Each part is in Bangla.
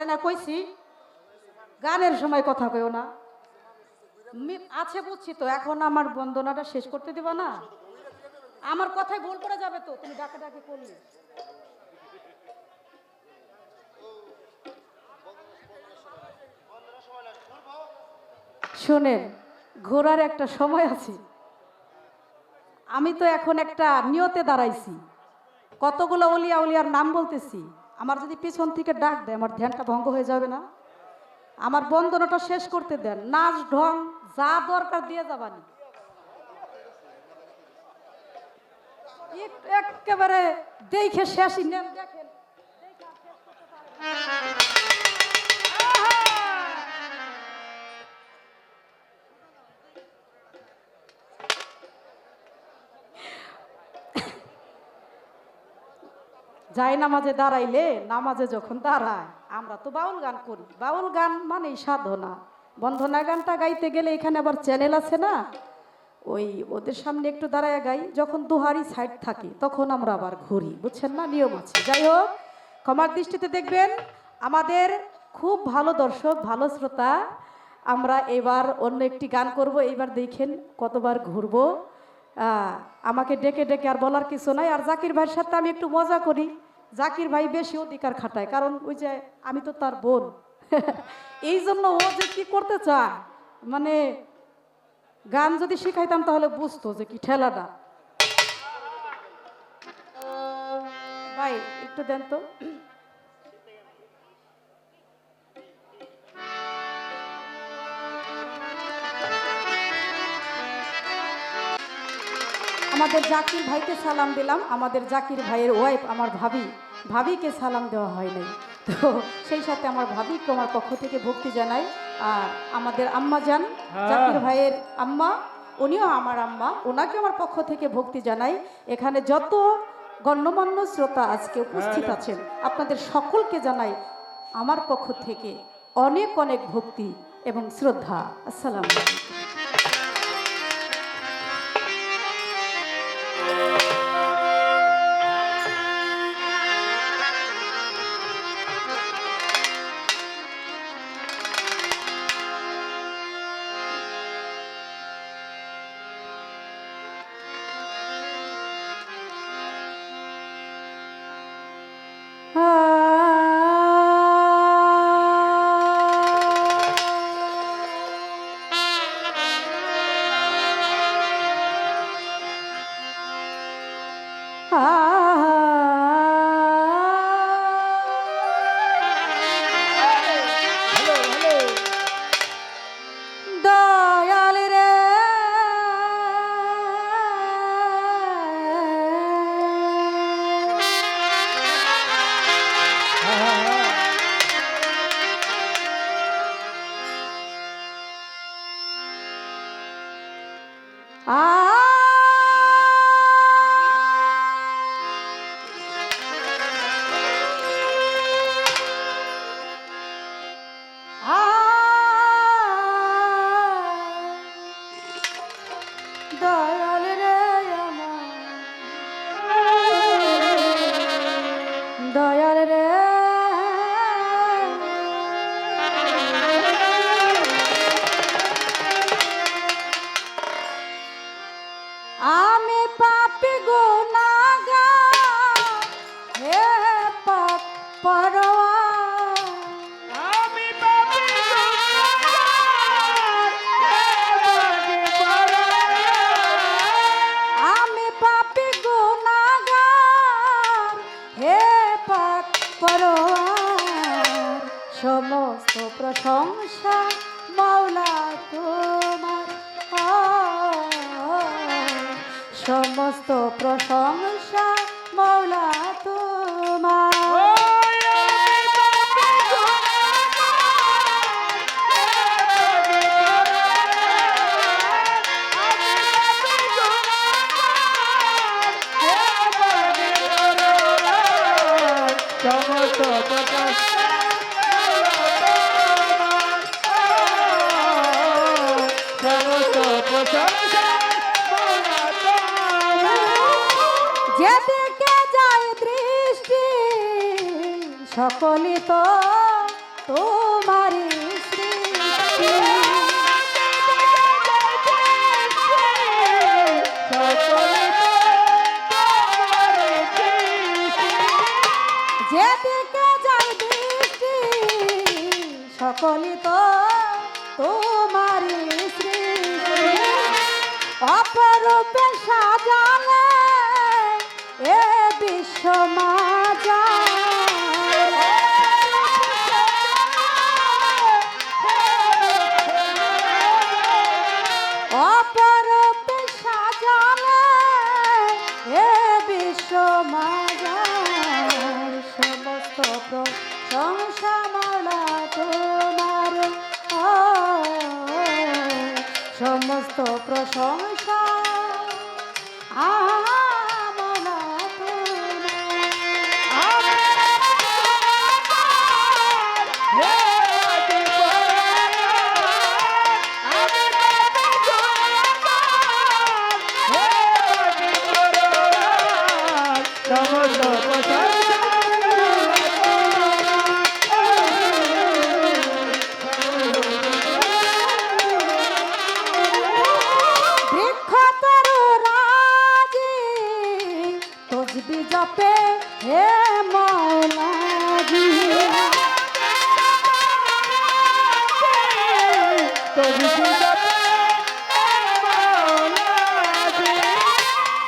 না, কইছি, গানের সময় কথা কইও না। আছে বুঝছি তো, এখন আমার বন্দনাটা শেষ করতে দিবা না? আমার কথায় ভুল করে যাবে তো, তুমি ডাকে ডাকে করলে শোনেন, ঘোরার একটা সময় আছে। আমি তো এখন একটা নিয়তে দাঁড়াইছি। কতগুলো অলিয়া উলিয়ার নাম বলতেছি। আমার যদি পিছন থেকে ডাক দেয়, আমার ধ্যানটা ভঙ্গ হয়ে যাবে না। আমার বন্দনাটা শেষ করতে দেন। নাচ, ঢং, যা দরকার দিয়ে যাবানি। একেবারে দেখে শেষই নেন, দেখেন। যাই নামাজে দাঁড়াইলে, নামাজে যখন দাঁড়ায়, আমরা তো বাউল গান করি। বাউল গান মানেই সাধনা। বন্ধনা গানটা গাইতে গেলে এখানে আবার চ্যানেল আছে না? ওই ওদের সামনে একটু দাঁড়ায় গাই। যখন দুহারি সাইড থাকে, তখন আমরা আবার ঘুরি। বুঝছেন না? নিয়ম আছে। যাই হোক, ক্ষমার দৃষ্টিতে দেখবেন, আমাদের খুব ভালো দর্শক, ভালো শ্রোতা, আমরা এবার অন্য একটি গান করব। এইবার দেখেন কতবার ঘুরবো। আমাকে ডেকে ডেকে আর বলার কিছু নাই। আর জাকির ভাইয়ের সাথে আমি একটু মজা করি। জাকির ভাই বেশি অধিকার খাটায়, কারণ ওই যে আমি তো তার বোন। এই জন্য ও যে কি করতে চায়? মানে গান যদি শিখাইতাম তাহলে বুঝতো যে কি ঠেলাটা ভাই, একটু দেন তো। আমাদের জাকির ভাইকে সালাম দিলাম। আমাদের জাকির ভাইয়ের ওয়াইফ আমার ভাবি। ভাবিকে সালাম দেওয়া হয় নাই। তো সেই সাথে আমার ভাবিকে আমার পক্ষ থেকে ভক্তি জানাই। আর আমাদের আম্মা যান জাকির ভাইয়ের আম্মা উনিও আমার আম্মা ওনাকে আমার পক্ষ থেকে ভক্তি জানাই। এখানে যত গণ্যমান্য শ্রোতা আজকে উপস্থিত আছেন আপনাদের সকলকে জানাই আমার পক্ষ থেকে অনেক অনেক ভক্তি এবং শ্রদ্ধা। আসসালামু আলাইকুম। সকলে তো তোমার যেদিকে যাই দৃষ্টি সকলে তো তোমার অপরূপে সাজালে এ বিশ্বমা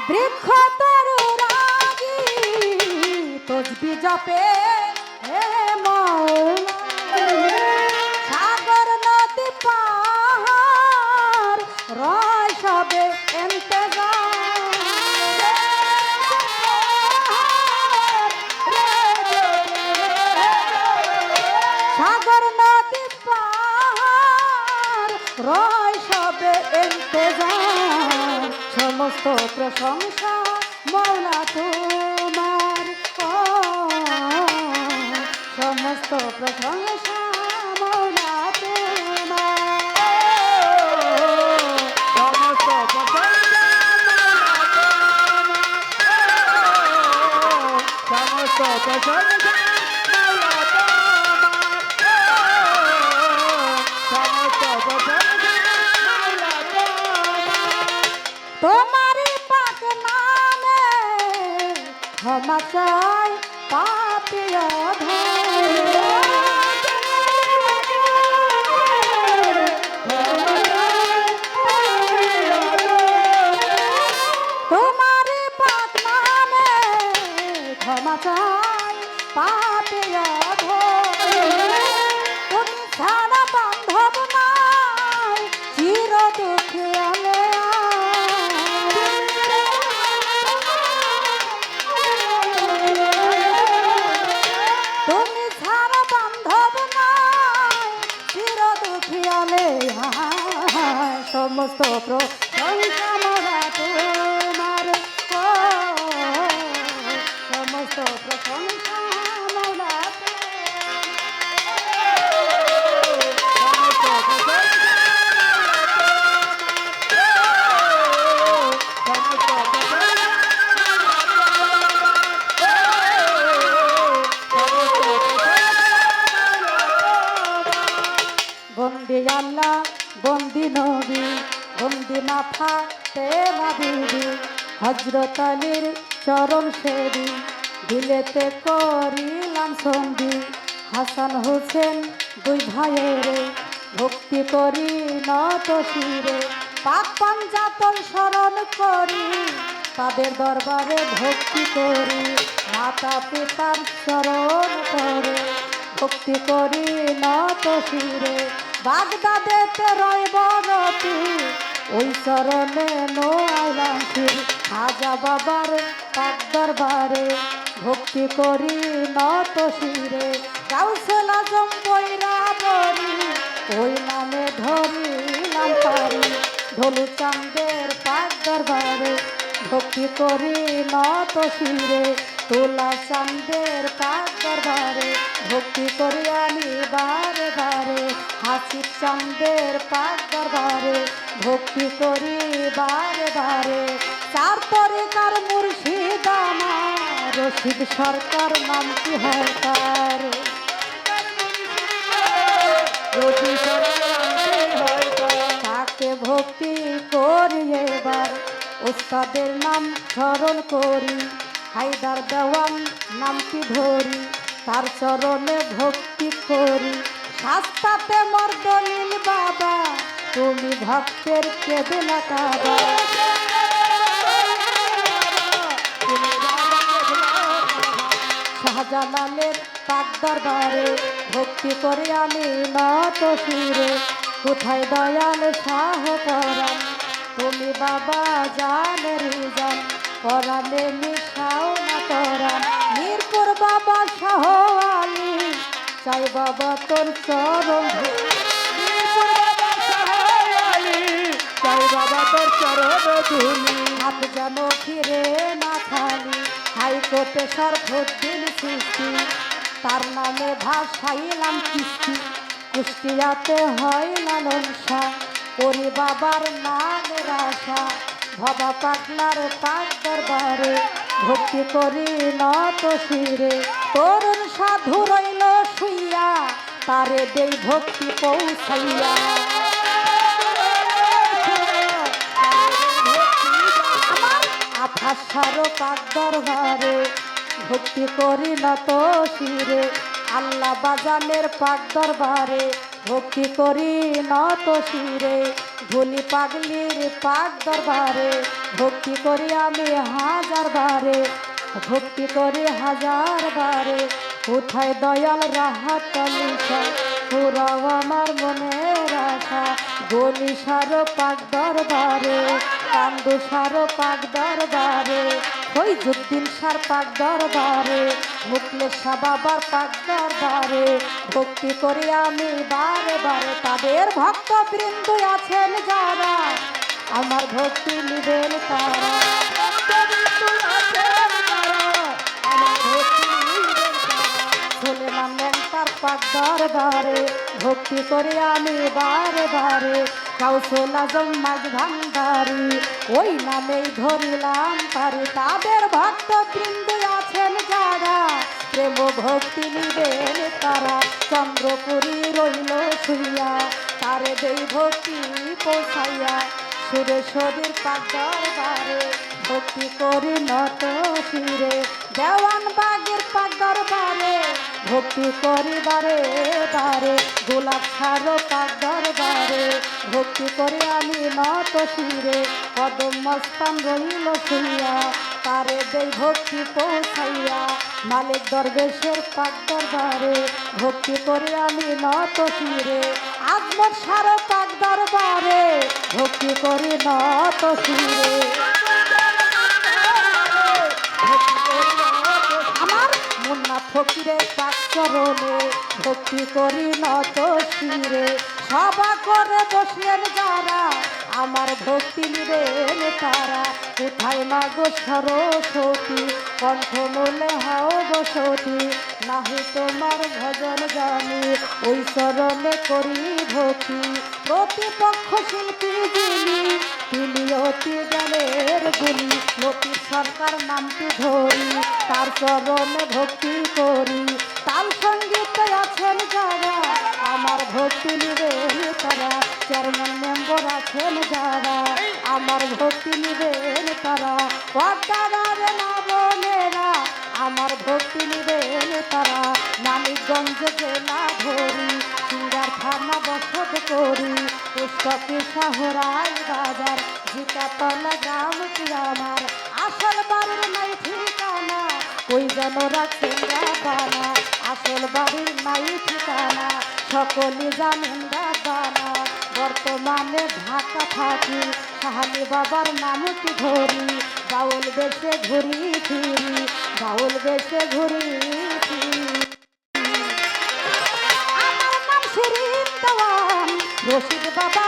বৃক্ষ তরু রাগি তসবি জপে। সবে এন্তেজার সমস্ত প্রশংসা মৌলা তোমার। ও, সমস্ত প্রশংসা মৌলা তোমার। সমস্ত প্রশংসা সমস্ত প্রশংসা ক্ষমা চাই পাপিয়া তোমারই পাক নামে ক্ষমা চাই পাপিয়া তুমি ছাড়া সমস্ত সেবি দিলেতে করিলাম সন্ধি। হাসান হোসেন, দুই ভাইয়েরে ভক্তি করি নত শিরে। পাক পাঞ্জাতন স্মরণ করি, তাদের দরবারে ভক্তি করি। মাতা পিতার স্মরণ করে, ভক্তি করি নত শিরে। বাগদাদেতে রয় বরতি ওই চরণে নো আইলাম ফির বাবার পাক দরবারে ভক্তি করি নত শিরে। গাউসেল আজম বৈরা বরি, ওই নামে ধরিলাম পারি। ঢোলু চান্দের পাক দরবারে ভক্তি করি নত শিরে। তোলা চান্দের পাক দরবারে ভক্তি করি আমি বারে বারে। হাসি চান্দের পাক দরবারে ভক্তি করি বারে বারে। চার তরিকার মুর্শিদ আমার রশিদ সরকার নাম কি হয় তার? তাকে ভক্তি করি এবার, ওস্তাদের নাম স্মরণ করি। হায়দার দেওয়ান নামটি ধরি, তার চরণে ভক্তি করি। রাস্তাতে মর্দনীল বাবা, তুমি ভক্তের কেবেলা কাবা শাহজালালের পাক দরবারে ভক্তি করে আমি নত শিরে কোথায় দয়াল শাহ করাম তুমি বাবা জান। করালে মিশাও না করাম মিরপুর বাবা শাহ আলী চাই বাবা তোর চরণ। মিরপুর বাবা সহায় আলী, তাই বাবা তোর চরণ ধুলি। হাত যেন ফিরে না খালি হাইকোর্টে সৃষ্টি। তার নামে ভাসাইলাম কিস্তি কুষ্টিয়াতে হয় লালন শাহ করি বাবার নামের আশা ভবা পাগলার পাক দরবারে, ভক্তি করি নত শিরে। তরুণ সাধু রইল শুইয়া, তারে দেই ভক্তি পৌঁছাইয়া। আঠাশারো পাক দরবারে, ভক্তি করি না তো শিরে। আল্লাহ বাজানের পাক দরবারে ভক্তি করি না তো শিরে ভুলি পাগলির পাক দরবারে। ভক্তি করি আমি হাজার বারে, ভক্তি করি হাজার বারে। কোথায় দয়াল রাহাত লিখা পুরাও আমার মনের আশা। গলি সারো পাক দরবারে, কান্দু সারো পাক দরবারে। ফৈজুদ্দিন সার পাক দরবারে মুকলেশ শাহ বাবার পাক দরবারে, ভক্তি করি আমি বারে বারে। তাদের ভক্ত বৃন্দ আছেন যারা, আমার ভক্তি নিবেন তারা। সুলেমান তার পাক দরবারে, ভক্তি করে আমি বারে বারে। কাউসল আজম মাঝ ওই নামেই ধরিলাম পারি তাদের ভক্ত বৃন্দ আছেন যারা, প্রেম ভক্তি নিবেন তারা। চন্দ্রপুরী রইল শুইয়া, তারে দেই ভক্তি পোষাইয়া। সুরেশ্বরীর পাক দরবারে ভক্তি করি নত শিরে, দেওয়ান বাগের পাক দরবারে ভক্তি করি বারে বারে গোলাপ ছাড়ো পাক দরবারে। ভক্তি করে আমি নত শিরে, কদম মস্তান রইল শুইয়া তারে দেই ভক্তি পৌঁছাইয়া, মালিক দরবেশের পাক দরবারে। ভক্তি করে আমি নত শিরে আজমত সারো পাক দরবারে। ভক্তি করি নত শিরে। ফকিরে পাক ভক্তি করি নত শিরে সভা করে বসলেন যারা আমার ভক্তি নিবেন তারা। কোথায় মাগো সরস্বতী কণ্ঠমূলে হও বসতি। নাহি তোমার ভজন জানি ওই চরণে করি ভক্তি। প্রতিপক্ষ শিল্পী যিনি, তিনি অতি জ্ঞানের গুণী। লতি সরকার নামটি ধরি, তার চরণে ভক্তি করি। তাল সঙ্গীতে আছেন ভক্তি নিবেন তারা চেয়ারম্যান মেম্বার আছেন যারা আমার ভক্তি নিবেন তারা পদ্মার না বোনেরা আমার ভক্তি নিবেন তারা মানিকগঞ্জ জেলা ধরি সিঙ্গার থানা বসত করি পুস্তকে শহরাই বাজার জিকাতলা গ্রামটি আমার? আসল বাড়ির নাই ঠিকানা ওই যেন রাখেন আসল বাড়ির নাই ঠিকানা। সকলে জানেন দাদারা বর্তমানে ঢাকা থাকি। সাহালি বাবার নাম কি ধরি? বাউল বেশে ঘুরি ফিরি, বাউল বেশে ঘুরি রসিক বাবা